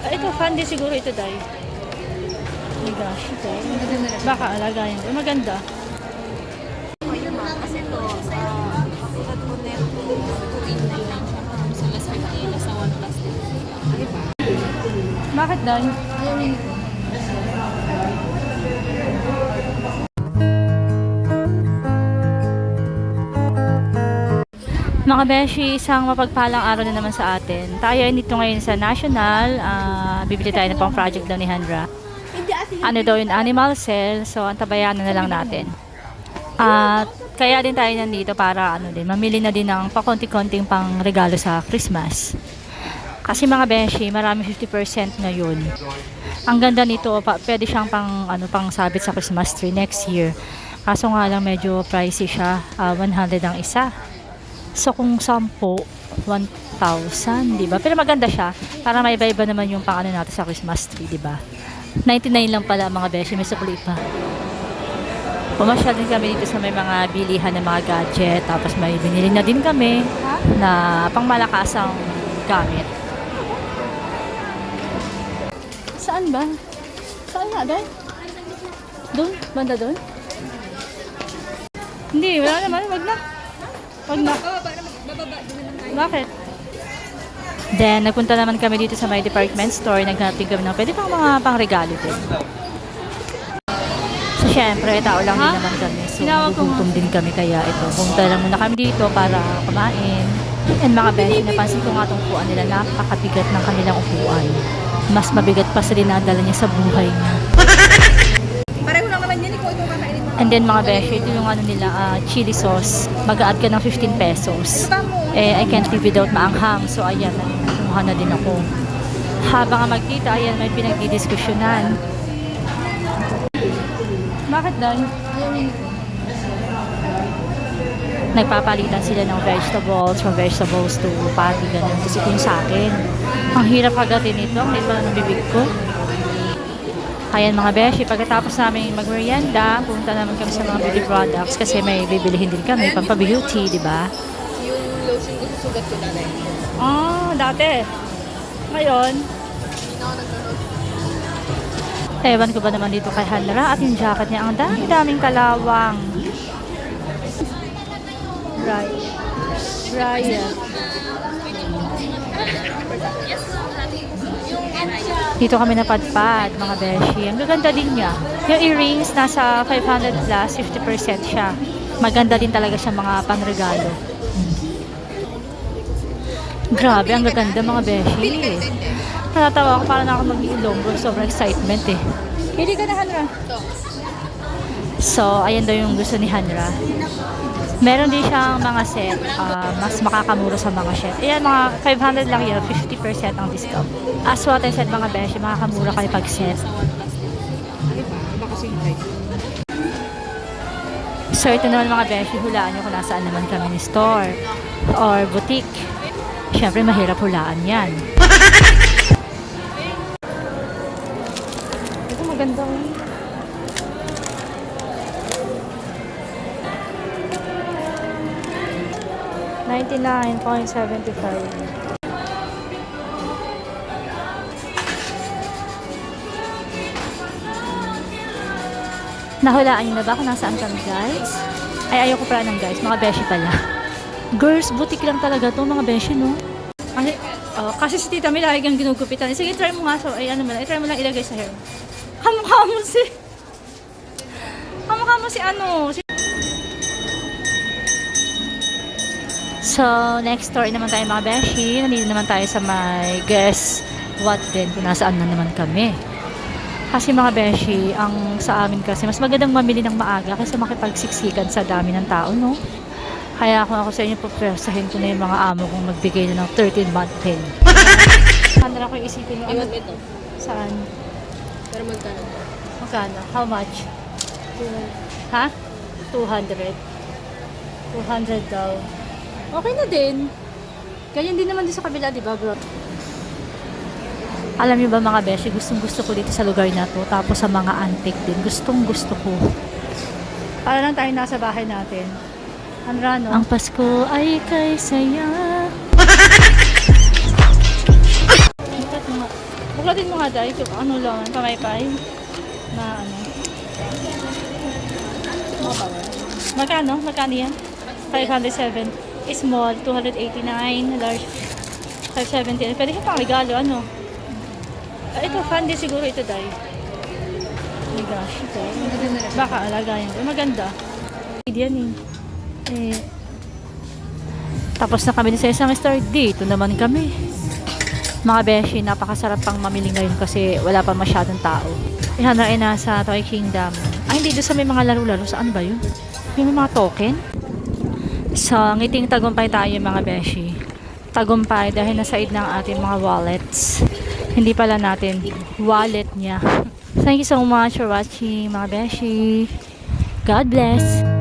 Ah, ito, fan din siguro ito, Day. Oh my gosh, ito. Baka alagayan ko. Maganda. Ma'am, kasi to, Mga beshi, isang mapagpalang araw na naman sa atin. Tayo ay nito ngayon sa National. ah, bibili tayo ng pang project daw ni Handra. Ano daw yung animal cell. So, antabayanan na lang natin. At kaya din tayo nandito para ano din, mamili na din ng pakonti-konting pang regalo sa Christmas. Kasi mga beshi, marami 50% ngayon. Ang ganda nito, pa, pwede siyang pang, ano, pang sabit sa Christmas tree next year. Kaso nga lang medyo pricey siya, ah, 100 ang isa. So kung 10, 1,000, di ba? Pero maganda siya, para may iba-iba naman yung pang ano natin sa Christmas tree, di ba? 99 lang pala mga beshi, may sukli pa. Pumasyal din kami dito sa may mga bilihan ng mga gadget, tapos may binili na din kami na pangmalakasang gamit. Saan ba? Saan nga, doon? Doon? Banda doon? Hindi, wala naman. Wag na. Wag na. Bakit? Then, nagpunta naman kami dito sa may department store. Naghanap din kami ng pwede pang mga pangregalo din. So, syempre, tao lang din naman kami. So, gugutom din kami kaya ito. Pumunta lang muna kami dito para kumain. And mga beshi, napansin ko nga itong upuan nila. Napakabigat ng kanilang upuan. Mas mabigat pa sa dinadala niya sa buhay niya. Pareho lang naman yan, ikaw ito kakainin mo. And then mga beshi, ito yung ano nila, ah, chili sauce. Mag-add ka ng 15 pesos. Eh, I can't live without maanghang. So, ayan, kumuha na din ako. Habang magkita, ayan, may pinagdidiskusyonan. Bakit daw? Nagpapalitan sila ng vegetables, from vegetables to patty, ganun. Kasi kung sa akin, ang hirap kagatin ito, liit pa ng bibig ko. Ayan mga beshi, pagkatapos namin mag-merienda, pumunta naman kami sa mga beauty products kasi may bibilihin din kami, pampabeauty, di ba? Yung lotion ko susugat ko dati. Ah, dati. Ngayon, ewan ko ba naman dito kay Hanra at yung jacket niya, ang dami-daming kalawang. Right. Raya. Dito kami napadpad, mga beshi. Ang gaganda din niya. Yung earrings, nasa 500 plus, 50% siya. Maganda din talaga siya mga panregalo. Grabe, ang gaganda mga beshi. Natatawa ako para na ako mag-iilong. Sobrang excitement eh. Pili ka na, Hanra. So, ayan daw yung gusto ni Hanra. Meron din siyang mga set. ah, mas makakamura sa mga set. Ayan, mga 500 lang yun. 50% ang discount. As what I said mga beshi, makakamura kayo pag set. So, ito naman mga beshi, hulaan nyo kung nasaan naman kami ni store or boutique. Siyempre, mahirap hulaan yan. Ito maganda oh. Ninety-nine point seventy-five. Nahulaan niyo na ba kung nasaan kami guys? Ay, ayoko pala ng guys. Mga beshi pala. Girls, butik lang talaga to mga beshi, no? Kasi, oh, kasi si Tita May lagi kang ginugupitan. Sige, try mo nga. So, ay, ano mo lang. I-try mo lang ilagay sa hair. Kamukha mo si... Kamukha mo si ano? Si... So, next story naman tayo mga beshi. Nandito naman tayo sa may guess what din kung nasaan na naman kami. Kasi mga beshi, ang sa amin kasi, mas magandang mamili ng maaga kaysa makipagsiksikan sa dami ng tao, no? Kaya kung ako sa inyo, papresahin ko na yung mga amo kong magbigay na ng 13 month pay. Ano na ko isipin mo? Ano? Ito. Saan? Pero magkano? Magkano? How much? Ha? 200. 200 daw. Okay na din. Ganyan din naman din sa kabila, di ba bro? Alam niyo ba mga beshi, gustong gusto ko dito sa lugar na to. Tapos sa mga antique din. Gustong gusto ko. Para lang tayo nasa bahay natin. Ano no? Ang Pasko ay kay saya. Buklatin mo nga dahil kung ano lang, pamaypay. Na ano. Magkano? Magkano yan? 507. Small, 289. Large, 570. Pwede ka pang regalo, ano? Ah, ito, din siguro ito, Day. Oh my gosh, ito. Baka alagayan ko. Maganda. Yan eh. Eh, tapos na kami sa isang star. Dito naman kami. Mga beshi, napakasarap pang mamili ngayon kasi wala pa masyadong tao. Yan na ay nasa Toy Kingdom. Ay, hindi doon sa may mga laro-laro. Saan ba yun? May mga token? Sa ngiting tagumpay tayo mga beshi. Tagumpay dahil nasa id ng ating mga wallets. Hindi pala natin wallet niya. Thank you so much for watching mga beshi. God bless.